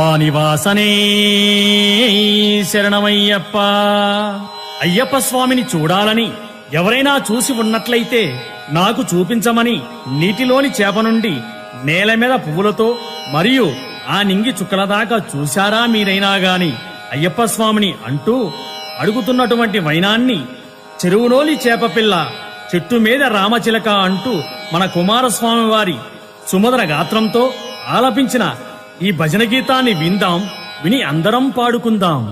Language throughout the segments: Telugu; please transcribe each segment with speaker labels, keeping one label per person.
Speaker 1: ఆ నివాసనే. శరణమయ్యప్ప. అయ్యప్ప స్వామిని చూడాలని ఎవరైనా చూసి ఉన్నట్లయితే నాకు చూపించమని నీటిలోని చేప నుండి నేల మీద పువ్వులతో మరియు ఆ నింగి చుక్కల దాకా చూశారా మీరైనా గాని? అయ్యప్ప స్వామిని అంటూ అడుగుతున్నటువంటి వైనాన్ని చెరువులోని చేపపిల్ల చెట్టు మీద రామచిలక అంటూ మన కుమారస్వామి వారి సుమధుర గాత్రంతో ఆలపించిన ఈ భజన గీతాన్ని విందాం. విని అందరం పాడుకుందాం.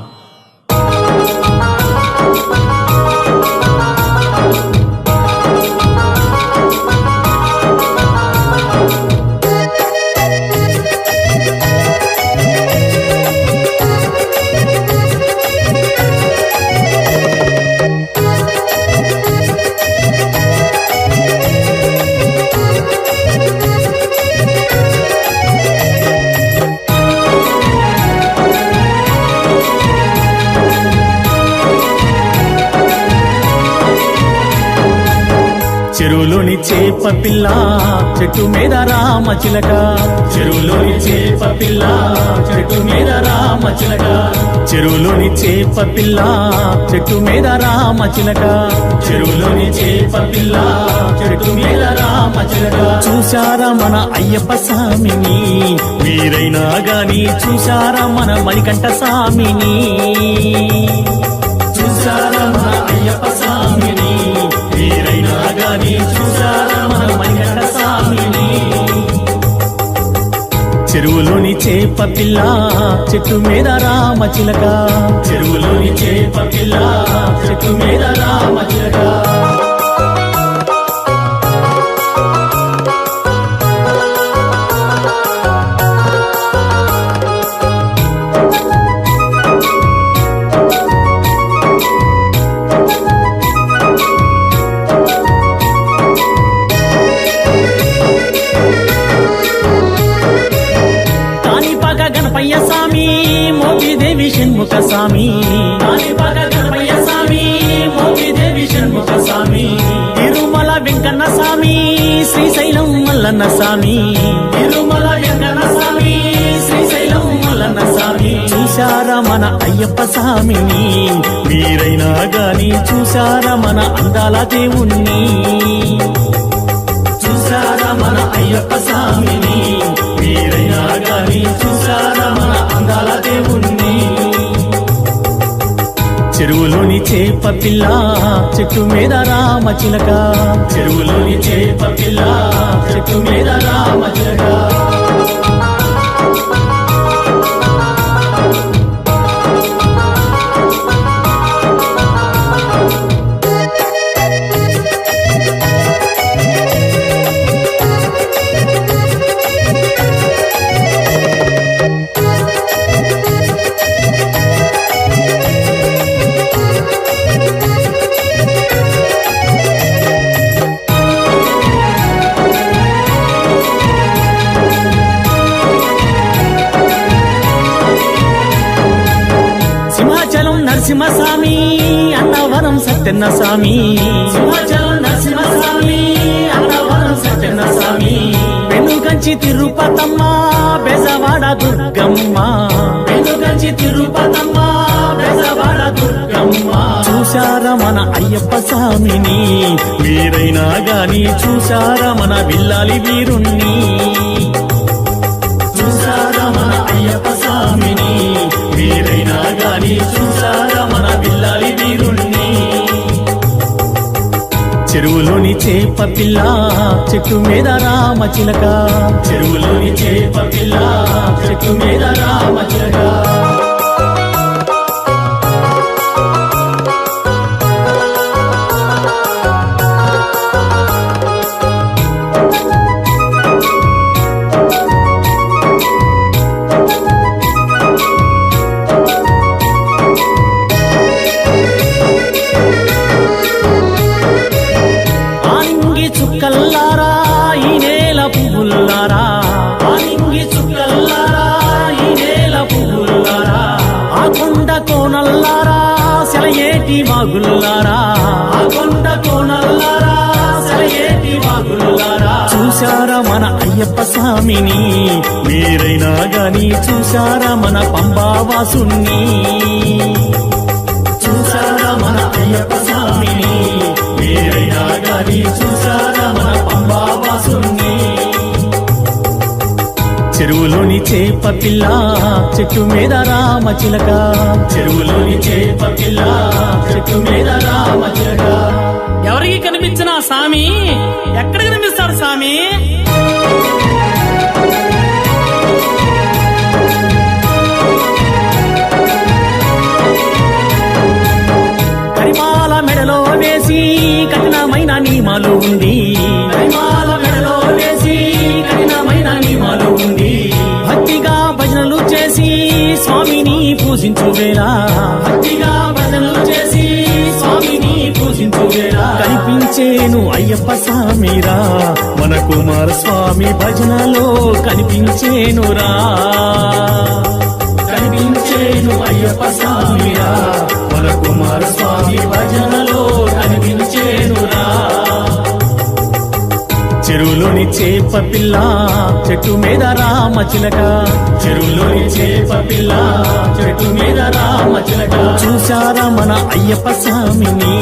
Speaker 1: చెరువులోని చేప పిల్ల చెట్టు మీద రామ చిలక. చెరువులోని చేప పిల్ల చెట్టు మీద రామ చిలక. చెరువులోని చేప పిల్ల చెట్టు మీద రామ చిలక. చెరువులోని చేప పిల్ల చెట్టు మీద రామ చిలక. చూశారా మన అయ్యప్ప స్వామిని? వీరైనా గాని చూశారా మన మణికంఠ స్వామిని? చూశారా మన అయ్యప్ప చెరువులోని చేప పిల్ల చెట్టు మీద రామ చిలక. చెరువులోని చేప పిల్ల చెట్టు మీద రామ చిలక. మల్లన్న స్వామి తిరుమల వెంకన్న స్వామి శ్రీశైలం మల్లన్న స్వామి చూశారా మన అయ్యప్ప స్వామిని వీరైనా గాని చూశారా మన అందాల దేవుణ్ణి? చూసారా మన అయ్యప్ప స్వామిని వీరైనా గాని చూసారా మన అందాల దేవుణ్ణి? చెరువులోని చేప పిల్ల చెట్టు మీద రామ చిలక. చెరువులోని చేప పిల్ల చెట్టు మీద రామ చిలక. నరసింహస్వామి అన్నవరం సత్యన్న స్వామి నరసింహస్వామి అన్నవరం సత్యన్న స్వామి వెనుకంచి తిరుపతమ్మ బెజవాడ దుర్గమ్మ. వెనుకంచి తిరుపతమ్మ బెజవాడ దుర్గమ్మ. చూశారా మన అయ్యప్ప స్వామిని? వీరైనా గాని చూశారా మన బిల్లాలి వీరుణ్ణి? చేప పిల్ల చెట్టు మీద రామ చిలక. చెరువులోని చేప పిల్ల చెట్టు మీద రామ చిలక. ఆలింగి చుక్కల్లారా ఈ నేల పువ్వుల్లారా? ఆలింగి చుక్కల్లారా ఈ నేల పువ్వుల్లారా? ఆ కొండ కోనల్లారా సెలయేటి వాగుల్లారా? ఆ కొండ కోనల్లారా సెలయేటి వాగుల్లారా? చూశారా మన అయ్యప్ప స్వామిని? మీరైనా గాని చూశారా మన పంబావాసుని చూశారా మన అయ్యప్ప స్వామిని? మీరైనా గాని చూ చెరువులోని చేప పిల్ల చెట్టు మీద రామ చిలక. చెరువులోని చేప పిల్ల చెట్టు మీద రామ చిలక.
Speaker 2: ఎవరికి కనిపించిన స్వామి ఎక్కడ కనిపిస్తాడు స్వామి
Speaker 1: కనిపించేను అయ్యప్ప స్వామిరా మన కుమార స్వామి భజనలో కనిపించేనురా. కనిపించేను అయ్యప్ప స్వామిరా మన కుమార స్వామి భజనలో కనిపించేనురా. చెరువులోని చేప పిల్ల చెట్టు మీద రామ చిలక. చెరువులోని చేప పిల్ల చెట్టు మీద రామ చిలక. చూశారా మన అయ్యప్ప స్వామిని?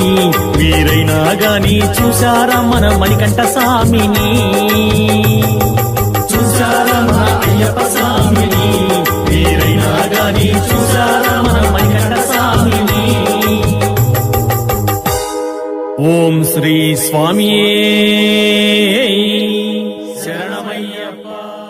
Speaker 1: వీరైనా గాని చూశారా మన మణికంఠ స్వామిని? చూశారా మన అయ్యప్ప స్వామిని? వీరైనా గాని చూశారా మన మణికంఠ స్వామిని? ఓం శ్రీ స్వామియే